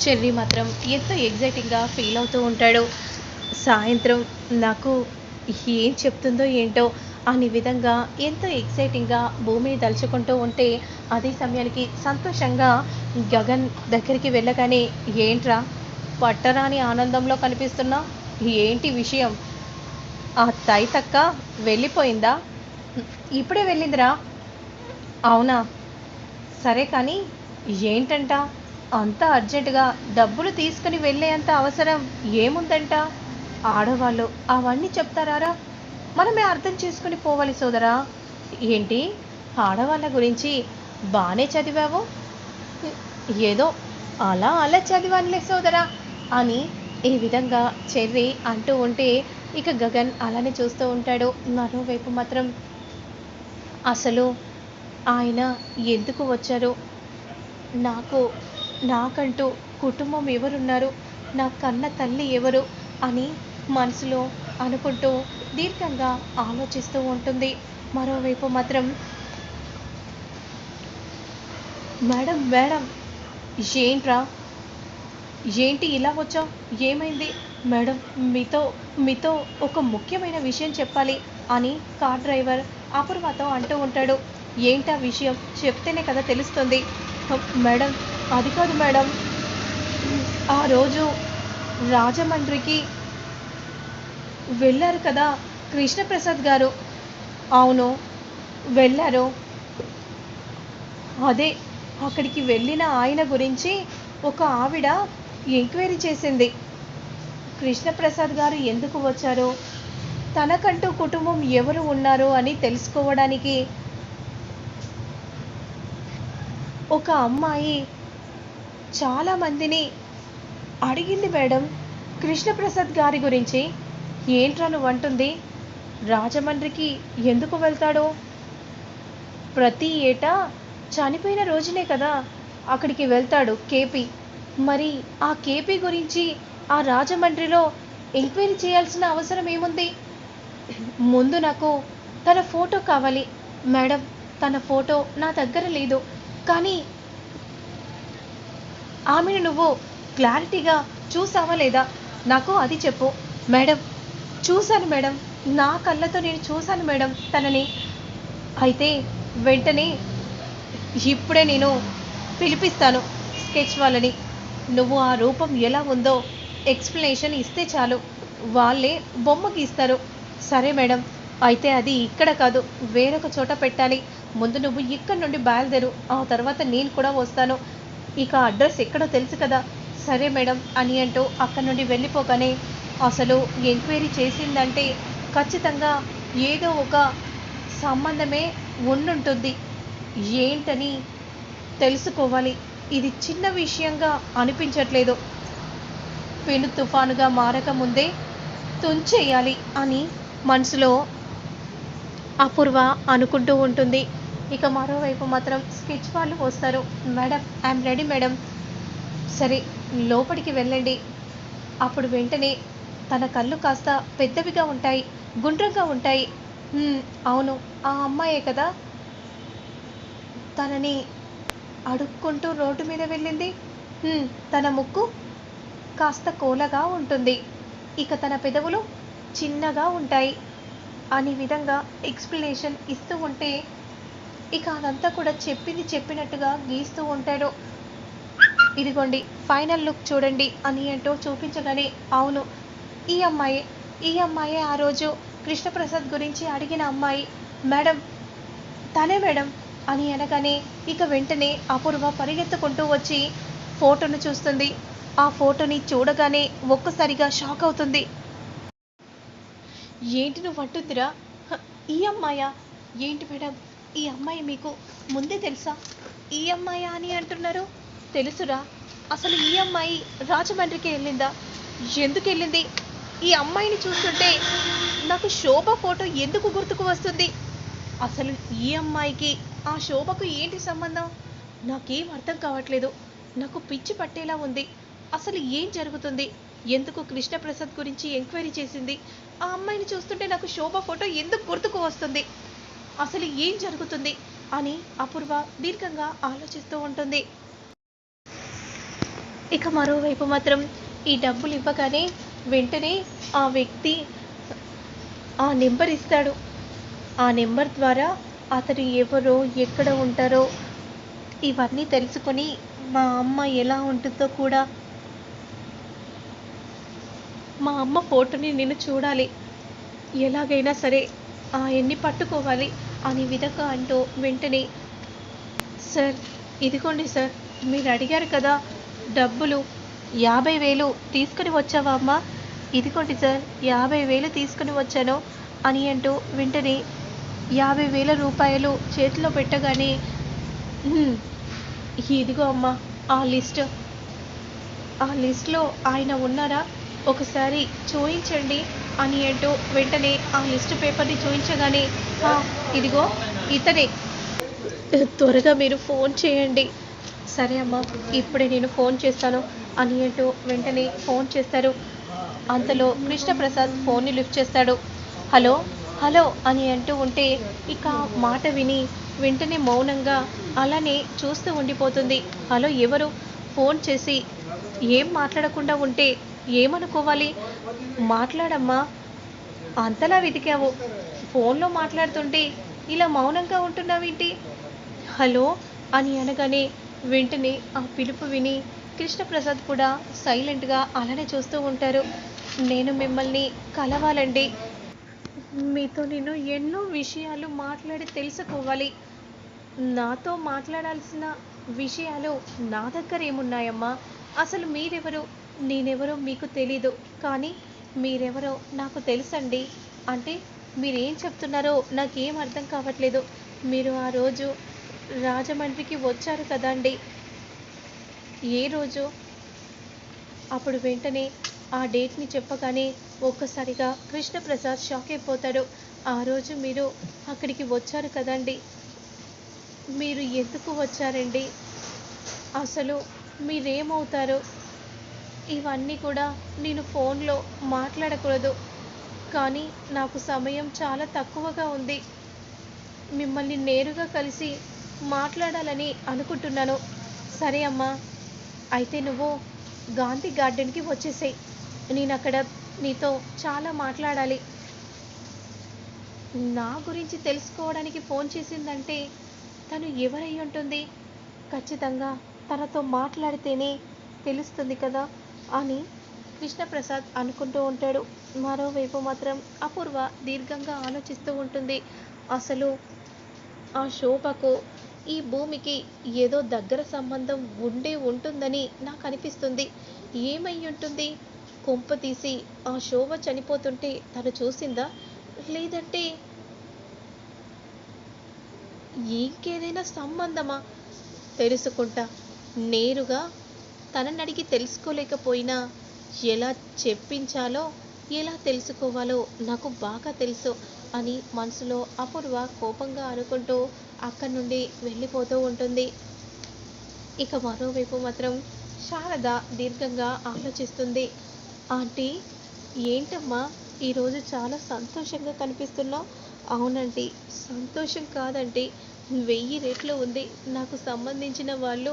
Cherry మాత్రం ఎంతో ఎగ్జైటింగ్గా feel అవుతూ ఉంటాడు. సాయంత్రం నాకు ఏం చెప్తుందో ఏంటో అనే విధంగా ఎంతో ఎక్సైటింగ్గా భూమిని తలుచుకుంటూ ఉంటే అదే సమయానికి సంతోషంగా గగన్ దగ్గరికి వెళ్ళగానే ఏంట్రా పట్టరాని ఆనందంలో కనిపిస్తున్నా? ఏంటి విషయం? ఆ తైతక్క వెళ్ళిపోయిందా? ఇప్పుడే వెళ్ళిందిరా. అవునా? సరే కానీ ఏంటంట? అంత అర్జెంటుగా డబ్బులు తీసుకుని వెళ్ళేంత అవసరం ఏముందంట? ఆడవాళ్ళు అవన్నీ చెప్తారారా? మనమే అర్థం చేసుకుని పోవాలి సోదరా. ఏంటి? ఆడవాళ్ళ గురించి బాగానే చదివావు? ఏదో అలా అలా చదివానులే సోదరా అని ఈ విధంగా చెర్రి అంటూ ఉంటే ఇక గగన్ అలానే చూస్తూ ఉంటాడు మరోవైపు మాత్రం. అసలు ఆయన ఎందుకు వచ్చారు? నాకు నాకంటూ కుటుంబం ఎవరున్నారు? నా కన్న తల్లి ఎవరు? అని మనసులో అనుకుంటూ దీర్ఘంగా ఆలోచిస్తూ ఉంటుంది. మరోవైపు మాత్రం మేడం మేడం ఏంట్రా? ఏంటి ఇలా వచ్చావు? ఏమైంది? మేడం మీతో మీతో ఒక ముఖ్యమైన విషయం చెప్పాలి అని కార్ డ్రైవర్ అపూర్వతో అంటూ ఉంటాడు. ఏంటా విషయం? చెప్తేనే కదా తెలుస్తుంది. మేడం అది కాదు మేడం. ఆ రోజు రాజమండ్రికి వెళ్ళారు కదా కృష్ణప్రసాద్ గారు. అవును వెళ్ళారు. అదే అక్కడికి వెళ్ళిన ఆయన గురించి ఒక ఆవిడ ఎంక్వైరీ చేసింది. కృష్ణప్రసాద్ గారు ఎందుకు వచ్చారు? తనకంటూ కుటుంబం ఎవరు ఉన్నారు అని తెలుసుకోవడానికి ఒక అమ్మాయి చాలామందిని అడిగింది మేడం కృష్ణప్రసాద్ గారి గురించి. ఏంట్రా నువ్వు అంటుంది రాజమండ్రికి ఎందుకు వెళ్తాడో? ప్రతి ఏటా చనిపోయిన రోజునే కదా అక్కడికి వెళ్తాడు కేపీ. మరి ఆ కేపీ గురించి ఆ రాజమండ్రిలో ఎంక్వైరీ చేయాల్సిన అవసరం ఏముంది? ముందు నాకు తన ఫోటో కావాలి. మేడం తన ఫోటో నా దగ్గర లేదు. కానీ ఆమెను నువ్వు క్లారిటీగా చూసావా లేదా? నాకు అది చెప్పు. మేడం చూశాను మేడం. నా కళ్ళతో నేను చూశాను మేడం తనని. అయితే వెంటనే ఇప్పుడే నేను పిలిపిస్తాను స్కెచ్ వాళ్ళని. నువ్వు ఆ రూపం ఎలా ఉందో ఎక్స్ప్లెనేషన్ ఇస్తే చాలు. వాళ్ళే బొమ్మ గీస్తారు. సరే మేడం అయితే అది ఇక్కడ కాదు. వేరొక చోట పెట్టాలి. ముందు నువ్వు ఇక్కడ నుండి బయలుదేరు. ఆ తర్వాత నేను కూడా వస్తాను. ఇక అడ్రస్ ఎక్కడో తెలుసు కదా. సరే మేడం అని అంటూ అక్కడి నుండి వెళ్ళిపోగానే అసలు ఎంక్వైరీ చేసిందంటే ఖచ్చితంగా ఏదో ఒక సంబంధమే ఉండుంటుంది. ఏంటని తెలుసుకోవాలి. ఇది చిన్న విషయంగా అనిపించట్లేదు. పెను తుఫానుగా మారకముందే తుంచేయాలి అని మనసులో అపూర్వ అనుకుంటూ ఉంటుంది. ఇక మరోవైపు మాత్రం స్కెచ్ వాళ్ళు వస్తారు మేడం ఐఎమ్ రెడీ మేడం. సరే లోపలికి వెళ్ళండి. అప్పుడు వెంటనే తన కళ్ళు కాస్త పెద్దవిగా ఉంటాయి గుండ్రంగా ఉంటాయి. అవును ఆ అమ్మాయే కదా. తనని అడుక్కుంటూ రోడ్డు మీద వెళ్ళింది. తన ముక్కు కాస్త కోలగా ఉంటుంది. ఇక తన పెదవులు చిన్నగా ఉంటాయి. అనే విధంగా ఎక్స్ప్లెనేషన్ ఇస్తూ ఉంటే ఇక అదంతా కూడా చెప్పింది చెప్పినట్టుగా గీస్తూ ఉంటాడు. ఇదిగోండి ఫైనల్ లుక్ చూడండి అని అంటూ చూపించగానే అవును ఈ అమ్మాయి ఈ అమ్మాయే ఆ రోజు కృష్ణప్రసాద్ గురించి అడిగిన అమ్మాయి. మేడం తనే మేడం అని అనగానే ఇక వెంటనే అపూర్వ పరిగెత్తుకుంటూ వచ్చి ఫోటోను చూస్తుంది. ఆ ఫోటోని చూడగానే ఒక్కసారిగా షాక్ అవుతుంది. ఏంటి నువ్వు అంటుందిరా? ఈ అమ్మాయా? ఏంటి మేడం? ఈ అమ్మాయి మీకు ముందే తెలుసా? ఈ అమ్మాయి అని అంటున్నారు. తెలుసురా. అసలు ఈ అమ్మాయి రాజమండ్రికి వెళ్ళిందా? ఎందుకు వెళ్ళింది? ఈ అమ్మాయిని చూస్తుంటే నాకు శోభ ఫోటో ఎందుకు గుర్తుకు వస్తుంది? అసలు ఈ అమ్మాయికి ఆ శోభకు ఏంటి సంబంధం? నాకేం అర్థం కావట్లేదు. నాకు పిచ్చి పట్టేలా ఉంది. అసలు ఏం జరుగుతుంది? ఎందుకు కృష్ణప్రసాద్ గురించి ఎంక్వైరీ చేసింది? ఆ అమ్మాయిని చూస్తుంటే నాకు శోభ ఫోటో ఎందుకు గుర్తుకు వస్తుంది? అసలు ఏం జరుగుతుంది అని అపూర్వ దీర్ఘంగా ఆలోచిస్తూ ఉంటుంది. ఇక మరోవైపు మాత్రం ఈ డబ్బులు ఇవ్వగానే వెంటనే ఆ వ్యక్తి ఆ నెంబర్ ఇస్తాడు. ఆ నెంబర్ ద్వారా అతను ఎవరో ఎక్కడ ఉంటారో ఇవన్నీ తెలుసుకొని మా అమ్మ ఎలా ఉంటుందో కూడా మా అమ్మ ఫోటోని నేను చూడాలి. ఎలాగైనా సరే ఆ ఎన్ని పట్టుకోవాలి. అని విధంగా అంటూ వెంటనే సార్ ఇదిగోండి సార్ మీరు అడిగారు కదా డబ్బులు యాభై వేలు తీసుకుని వచ్చావా అమ్మా? ఇదిగోండి సార్ యాభై వేలు తీసుకుని వచ్చాను అని అంటూ వెంటనే యాభై వేల రూపాయలు చేతిలో పెట్టగానే ఇదిగో అమ్మా ఆ లిస్ట్. ఆ లిస్ట్లో ఆయన ఉన్నారా? ఒకసారి చూయించండి అని అంటూ వెంటనే ఆ లిస్ట్ పేపర్ని చూపించగానే ఇదిగో ఇతనే. త్వరగా మీరు ఫోన్ చేయండి. సరే అమ్మా ఇప్పుడే నేను ఫోన్ చేస్తాను అని అంటూ వెంటనే ఫోన్ చేస్తారు. అంతలో కృష్ణప్రసాద్ ఫోన్ని లిఫ్ట్ చేస్తాడు. హలో హలో అని అంటూ ఉంటే ఇక మాట విని వెంటనే మౌనంగా అలానే చూస్తూ ఉండిపోతుంది. హలో ఎవరు? ఫోన్ చేసి ఏం మాట్లాడకుండా ఉంటే ఏమనుకోవాలి? మాట్లాడమ్మా. అంతలా వెతికావు. ఫోన్లో మాట్లాడుతుంటే ఇలా మౌనంగా ఉంటున్నావేంటి? హలో అని అనగానే వెంటనే ఆ పిలుపు విని కృష్ణప్రసాద్ కూడా సైలెంట్గా అలానే చూస్తూ ఉంటారు. నేను మిమ్మల్ని కలవాలండి. మీతో నేను ఎన్నో విషయాలు మాట్లాడి తెలుసుకోవాలి. నాతో మాట్లాడాల్సిన విషయాలు నా దగ్గర ఏమున్నాయమ్మా? అసలు మీరెవరు? నేనెవరో మీకు తెలీదు కానీ మీరెవరో నాకు తెలుసండి. అంటే మీరేం చెప్తున్నారో నాకేం అర్థం కావట్లేదు. మీరు ఆ రోజు రాజమండ్రికి వచ్చారు కదండి. ఏ రోజు? అప్పుడు వెంటనే ఆ డేట్ని చెప్పగానే ఒక్కసారిగా కృష్ణప్రసాద్ షాక్ అయిపోతాడు. ఆ రోజు మీరు అక్కడికి వచ్చారు కదండి. మీరు ఎందుకు వచ్చారండి? అసలు మీరేమవుతారు? ఇవన్నీ కూడా నేను ఫోన్లో మాట్లాడకూడదు. కానీ నాకు సమయం చాలా తక్కువగా ఉంది. మిమ్మల్ని నేరుగా కలిసి మాట్లాడాలని అనుకుంటున్నాను. సరే అమ్మా అయితే నువ్వు గాంధీ గార్డెన్కి వచ్చేసేయ్. నేను అక్కడ నీతో చాలా మాట్లాడాలి. నా గురించి తెలుసుకోవడానికి ఫోన్ చేసిందంటే తను ఎవరై ఉంటుంది? ఖచ్చితంగా తనతో మాట్లాడితేనే తెలుస్తుంది కదా. అని కృష్ణప్రసాద్ అనుకుంటూ ఉంటాడు. మరోవైపు మాత్రం అపూర్వ దీర్ఘంగా ఆలోచిస్తూ ఉంటుంది. అసలు ఆ శోభకు ఈ భూమికి ఏదో దగ్గర సంబంధం ఉండే ఉంటుందని నాకు అనిపిస్తుంది. ఏమై ఉంటుంది? కొంప తీసి ఆ శోభ చనిపోతుంటే తను చూసిందా? లేదంటే ఇంకేదైనా సంబంధమా? తెలుసుకుంటా. నేరుగా తనని అడిగి తెలుసుకోలేకపోయినా ఎలా చెప్పించాలో ఎలా తెలుసుకోవాలో నాకు బాగా తెలుసు అని మనసులో అపూర్వ కోపంగా అనుకుంటూ అక్కడి నుండి వెళ్ళిపోతూ ఉంటుంది. ఇక మరోవైపు మాత్రం శారద దీర్ఘంగా ఆలోచిస్తుంది. ఆంటీ ఏంటమ్మా ఈరోజు చాలా సంతోషంగా కనిపిస్తున్నావు. అవునండి సంతోషం కాదండి వెయ్యి రేట్లు ఉంది. నాకు సంబంధించిన వాళ్ళు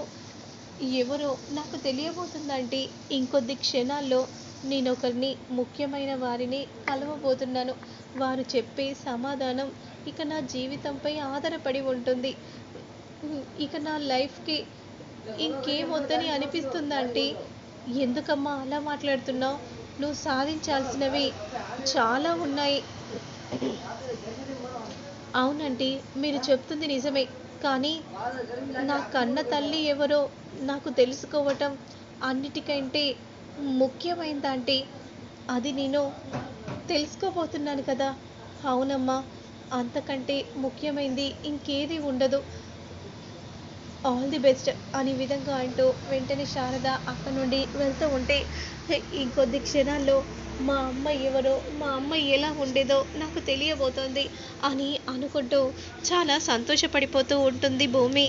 ఎవరో నాకు తెలియబోతుందంటే ఇంకొద్ది క్షణాల్లో నేను ఒకరిని ముఖ్యమైన వారిని కలవబోతున్నాను. వారు చెప్పే సమాధానం ఇక నా జీవితంపై ఆధారపడి ఉంటుంది. ఇక నా లైఫ్కి ఇంకేం వద్దని అనిపిస్తుందంటే ఎందుకమ్మా అలా మాట్లాడుతున్నావు? నువ్వు సాధించాల్సినవి చాలా ఉన్నాయి. అవునండి మీరు చెప్తుంది నిజమే. కానీ నా కన్న తల్లి ఎవరో నాకు తెలుసుకోవటం అన్నిటికంటే ముఖ్యమైందంటే అది నేను తెలుసుకోబోతున్నాను కదా. అవునమ్మా అంతకంటే ముఖ్యమైనది ఇంకేది ఉండదు. ఆల్ ది బెస్ట్ అనే విధంగా అంటూ వెంటనే శారద అక్కడ నుండి వెళ్తూ ఉంటే ఇంకొద్ది క్షణాల్లో మా అమ్మ ఎవరో మా అమ్మ ఎలా ఉండేదో నాకు తెలియబోతోంది అని అనుకుంటూ చాలా సంతోషపడిపోతూ ఉంటుంది భూమి.